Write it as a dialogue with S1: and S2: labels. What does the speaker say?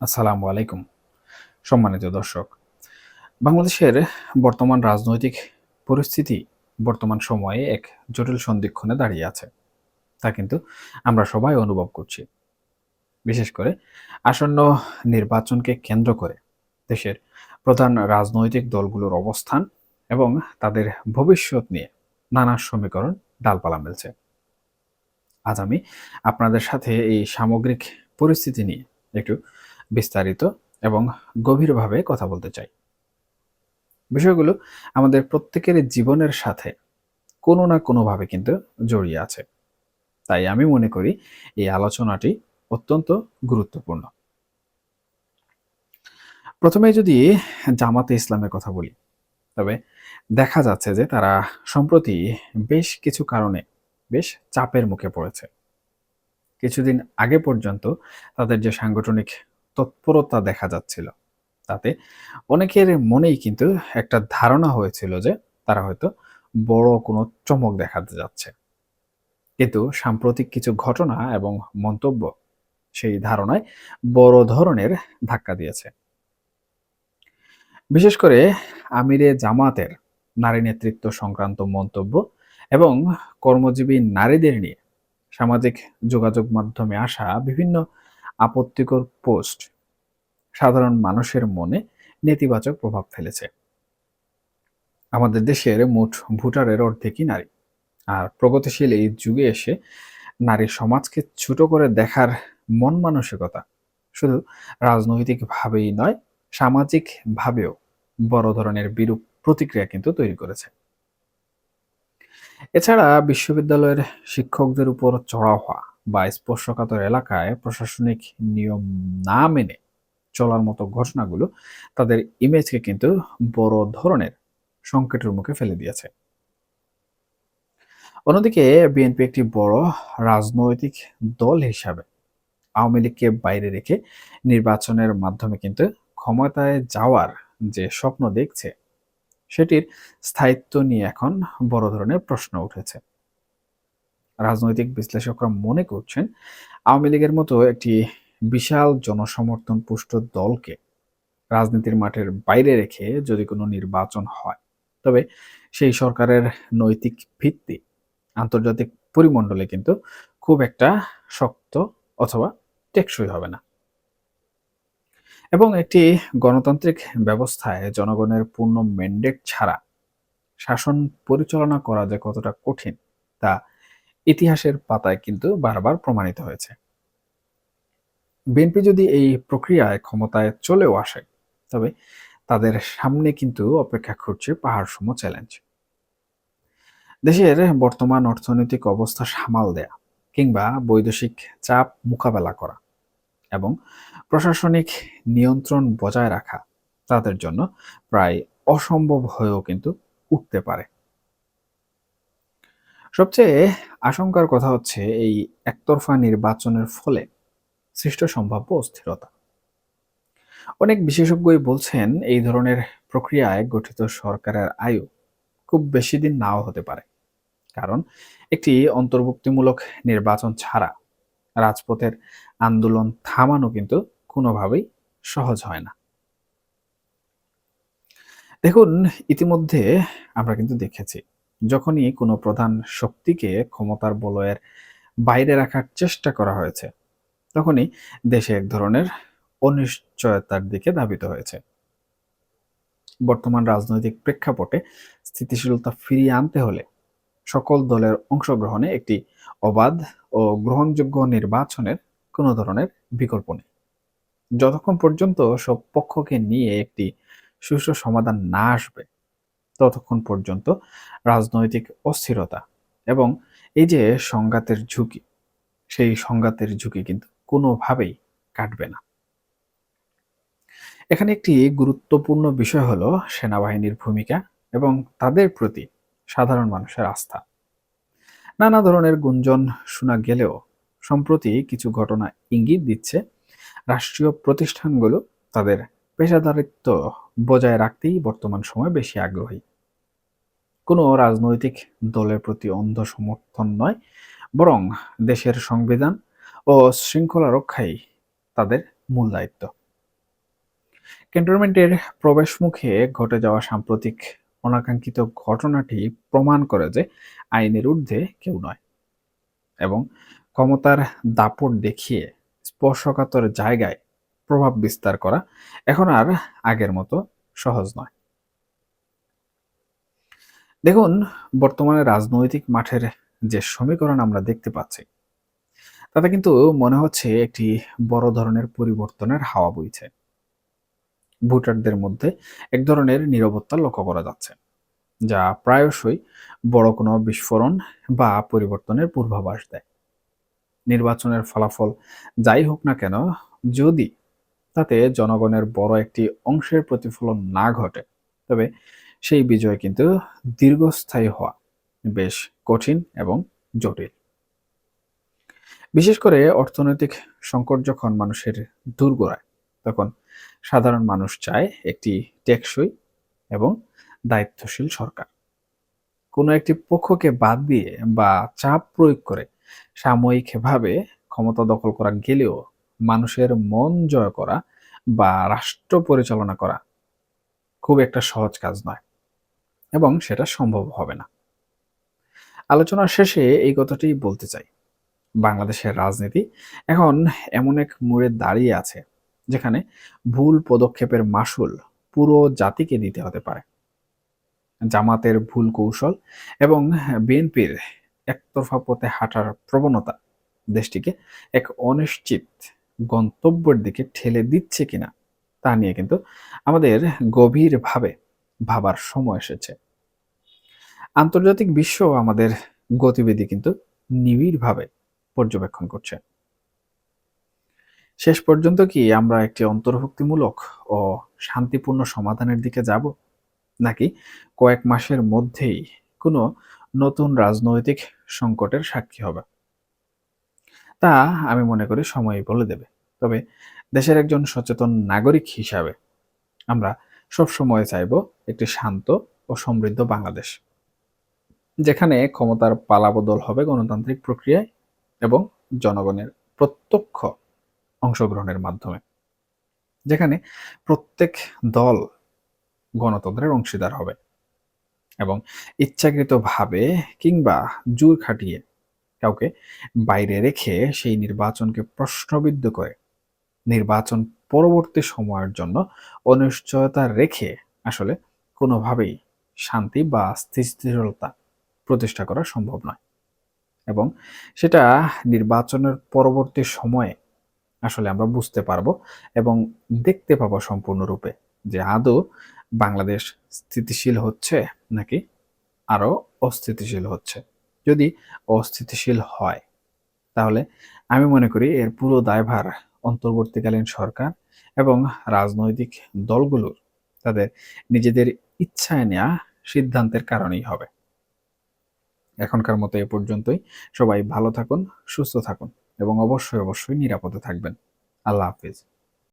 S1: আসসালামু আলাইকুম। সম্মানিত দর্শক, বাংলাদেশের বর্তমান রাজনৈতিক পরিস্থিতি বর্তমান সময়ে এক জটিল সন্ধিক্ষণে দাঁড়িয়ে আছে। তা কিন্তু আমরা সবাই অনুভব করছি। বিশেষ করে আসন্ন নির্বাচনকে কেন্দ্র করে দেশের প্রধান রাজনৈতিক দলগুলোর অবস্থান এবং তাদের ভবিষ্যৎ নিয়ে নানা সমীকরণ ডালপালা মেলছে। আজ আমি আপনাদের সাথে এই সামগ্রিক পরিস্থিতি নিয়ে একটু বিস্তারিত এবং গভীরভাবে কথা বলতে চাই। বিষয়গুলো আমাদের প্রত্যেকের জীবনের সাথে কোনো না কোনোভাবে কিন্তু জড়িয়ে আছে। তাই আমি মনে করি এই আলোচনাটি অত্যন্ত গুরুত্বপূর্ণ। প্রথমে যদি জামাতে ইসলামের কথা বলি, তবে দেখা যাচ্ছে যে তারা সম্প্রতি বেশ কিছু কারণে বেশ চাপের মুখে পড়েছে। কিছুদিন আগে পর্যন্ত তাদের যে সাংগঠনিক তৎপরতা দেখা যাচ্ছিল। তাতে অনেকের মনেই কিন্তু একটা ধারণা হয়েছিল যে তারা হয়তো বড় কোনো চমক দেখাতে যাচ্ছে। কিন্তু সাম্প্রতিক কিছু ঘটনা এবং মন্তব্য সেই ধারণায় বড় ধরনের ধাক্কা দিয়েছে। বিশেষ করে আমিরে জামাতের নারী নেতৃত্ব সংক্রান্ত মন্তব্য এবং কর্মজীবী নারীদের নিয়ে সামাজিক যোগাযোগ মাধ্যমে আসা বিভিন্ন আপত্তিকর পোস্ট সাধারণ মানুষের মনে নেতিবাচক প্রভাব ফেলেছে। আমাদের দেশের মোট ভোটারের অর্ধেকই নারী। আর প্রগতিশীল এই যুগে এসে নারী সমাজকে ছোট করে দেখার মন মানসিকতা শুধু রাজনৈতিকভাবেই নয়, সামাজিকভাবেও বড় ধরনের বিরূপ প্রতিক্রিয়া কিন্তু তৈরি করেছে। এছাড়া বিশ্ববিদ্যালয়ের শিক্ষকদের উপর চড়া হওয়া বা স্পর্শকাতর এলাকায় প্রশাসনিক নিয়ম না মেনে চলার মতো ঘটনাগুলো তাদের ইমেজকে কিন্তু বড় ধরনের সংকটের মুখে ফেলে দিয়েছে। অন্যদিকে বিএনপি একটি বড় রাজনৈতিক দল হিসাবে আওয়ামী লীগকে বাইরে রেখে নির্বাচনের মাধ্যমে কিন্তু ক্ষমতায় যাওয়ার যে স্বপ্ন দেখছে, সেটির স্থায়িত্ব নিয়ে এখন বড় ধরনের প্রশ্ন উঠেছে। রাজনৈতিক বিশ্লেষকরা মনে করছেন আওয়ামী লীগের মতো একটি বিশাল জনসমর্থন পুষ্ট দলকে রাজনীতির মাঠের বাইরে রেখে যদি কোনো নির্বাচন হয়, তবে সেই সরকারের নৈতিক ভিত্তি আন্তর্জাতিক পরিমণ্ডলে কিন্তু খুব একটা শক্ত অথবা টেকসই হবে না। এবং একটি গণতান্ত্রিক ব্যবস্থায় জনগণের পূর্ণ ম্যান্ডেট ছাড়া শাসন পরিচালনা করা যে কতটা কঠিন, তা ইতিহাসের পাতায় কিন্তু বারবার প্রমাণিত হয়েছে। বিএনপি যদি এই প্রক্রিয়ায় ক্ষমতায় চলেও আসে, তবে তাদের সামনে কিন্তু অপেক্ষা করছে পাহাড়সম চ্যালেঞ্জ দেশের বর্তমান অর্থনৈতিক অবস্থা সামাল দেয়া কিংবা বৈদেশিক চাপ মোকাবেলা করা এবং প্রশাসনিক নিয়ন্ত্রণ বজায় রাখা তাদের জন্য প্রায় অসম্ভব হয়েও কিন্তু উঠতে পারে। সবচেয়ে আশঙ্কার কথা হচ্ছে এই একতরফা নির্বাচনের ফলে সৃষ্ট সম্ভাব্য অস্থিরতা। অনেক বিশেষজ্ঞই বলছেন এই ধরনের প্রক্রিয়ায় গঠিত সরকারের আয়ু খুব বেশি দিন নাও হতে পারে। কারণ একটি অন্তর্ভুক্তিমূলক নির্বাচন ছাড়া রাজপথের আন্দোলন থামানো কিন্তু কোনোভাবেই সহজ হয় না। দেখুন, ইতিমধ্যে আমরা কিন্তু দেখেছি যখনই কোনো প্রধান শক্তিকে ক্ষমতার বলয়ের বাইরে রাখার চেষ্টা করা হয়েছে, তখনই দেশে এক ধরনের অনিশ্চয়তার দিকে ধাবিত হয়েছে। বর্তমান রাজনৈতিক প্রেক্ষাপটে স্থিতিশীলতা ফিরিয়ে আনতে হলে সকল দলের অংশগ্রহণে একটি অবাধ ও গ্রহণযোগ্য নির্বাচনের কোনো ধরনের বিকল্প নেই। যতক্ষণ পর্যন্ত সব পক্ষকে নিয়ে একটি সুষ্ঠু সমাধান না আসবে ততক্ষণ পর্যন্ত রাজনৈতিক অস্থিরতা এবং এই যে সংঘাতের ঝুঁকি, সেই সংঘাতের ঝুঁকি কিন্তু কোনোভাবেই কাটবে না। এখানে একটি গুরুত্বপূর্ণ বিষয় হলো সেনাবাহিনীর ভূমিকা এবং তাদের প্রতি সাধারণ মানুষের আস্থা। নানা ধরনের গুঞ্জন শোনা গেলেও সম্প্রতি কিছু ঘটনা ইঙ্গিত দিচ্ছে, রাষ্ট্রীয় প্রতিষ্ঠানগুলো তাদের পেশাদারিত্ব বজায় রাখতেই বর্তমান সময় বেশি আগ্রহী। কোনো রাজনৈতিক দলের প্রতি অন্ধ সমর্থন নয়, বরং দেশের সংবিধান ও শৃঙ্খলা রক্ষাই তাদের মূল দায়িত্ব। ক্যান্টনমেন্টের প্রবেশমুখে ঘটে যাওয়া সাম্প্রতিক অনাকাঙ্ক্ষিত ঘটনাটি প্রমাণ করে যে আইনের ঊর্ধ্বে কেউ নয় এবং ক্ষমতার দাপট দেখিয়ে স্পর্শকাতর জায়গায় প্রভাব বিস্তার করা এখন আর আগের মতো সহজ নয়। দেখুন, বর্তমানে রাজনৈতিক মাঠের যে সমীকরণ আমরা দেখতে পাচ্ছি, তাতে কিন্তু মনে হচ্ছে একটি বড় ধরনের পরিবর্তনের হাওয়া বইছে। ভোটারদের মধ্যে এক ধরনের নিরবতা লক্ষ্য করা যাচ্ছে, যা প্রায়শই বড় কোনো বিস্ফোরণ বা পরিবর্তনের পূর্বাভাস দেয়। নির্বাচনের ফলাফল যাই হোক না কেন, যদি তাতে জনগণের বড় একটি অংশের প্রতিফলন না ঘটে, তবে সেই বিজয় কিন্তু দীর্ঘস্থায়ী হওয়া বেশ কঠিন এবং জটিল। বিশেষ করে অর্থনৈতিক সংকট যখন মানুষের দুর্গোড়ায় তখন সাধারণ মানুষ চায় একটি টেকসই এবং দায়িত্বশীল সরকার। কোনো একটি পক্ষকে বাদ দিয়ে বা চাপ প্রয়োগ করে সাময়িকভাবে ক্ষমতা দখল করা গেলেও মানুষের মন জয় করা বা রাষ্ট্র পরিচালনা করা খুব একটা সহজ কাজ নয়। এবং সেটা সম্ভব হবে না। আলোচনার শেষে এই কথাটি বলতে চাই। বাংলাদেশের রাজনীতি এখন এমন এক মোড়ে দাঁড়িয়ে আছে, যেখানে ভুল পদক্ষেপের মাসুল পুরো জাতিকে দিতে হতে পারে। জামাতের ভুল কৌশল এবং বিএনপির একতরফা পথে হাঁটার প্রবণতা দেশটিকে এক অনিশ্চিত গন্তব্যের দিকে ঠেলে দিচ্ছে কিনা, তা নিয়ে কিন্তু আমাদের গভীরভাবে ভাবার সময় এসেছে। আন্তর্জাতিক বিশ্ব আমাদের গতিবিধি কিন্তু নিবিড়ভাবে পর্যবেক্ষণ করছে। শেষ পর্যন্ত কি আমরা একটি অন্তর্ভুক্তিমূলক ও শান্তিপূর্ণ সমাধানের দিকে যাব? নাকি কয়েক মাসের মধ্যেই কোনো নতুন রাজনৈতিক সংকটের সাক্ষী হবে? তা আমি মনে করি সময়ই বলে দেবে। তবে দেশের একজন সচেতন নাগরিক হিসাবে আমরা সব সময় চাইব একটি শান্ত ও সমৃদ্ধ বাংলাদেশ, যেখানে ক্ষমতার পালাবদল হবে গণতান্ত্রিক প্রক্রিয়ায় এবং জনগণের প্রত্যক্ষ অংশগ্রহণের মাধ্যমে, যেখানে প্রত্যেক দল গণতন্ত্রের অংশীদার হবে এবং ইচ্ছাকৃতভাবে কিংবা জোর খাটিয়ে কাউকে বাইরে রেখে সেই নির্বাচনকে প্রশ্নবিদ্ধ করে নির্বাচন পরবর্তী সময়ের জন্য অনিশ্চয়তা রেখে আসলে কোনোভাবেই শান্তি বা স্থিতিশীলতা প্রতিষ্ঠা করা সম্ভব নয়। এবং সেটা নির্বাচনের পরবর্তী সময়ে আসলে আমরা বুঝতে পারব এবং দেখতে পাবো সম্পূর্ণরূপে যে আদৌ বাংলাদেশ স্থিতিশীল হচ্ছে নাকি আরও অস্থিতিশীল হচ্ছে। যদি অস্থিতিশীল হয়, তাহলে আমি মনে করি এর পুরো দায়ভার অন্তর্বর্তীকালীন সরকার এবং রাজনৈতিক দলগুলোর তাদের নিজেদের ইচ্ছায় নেওয়া সিদ্ধান্তের কারণেই হবে। এখনকার মতো এ পর্যন্তই। সবাই ভালো থাকুন, সুস্থ থাকুন এবং অবশ্যই অবশ্যই নিরাপদে থাকবেন। আল্লাহ হাফিজ।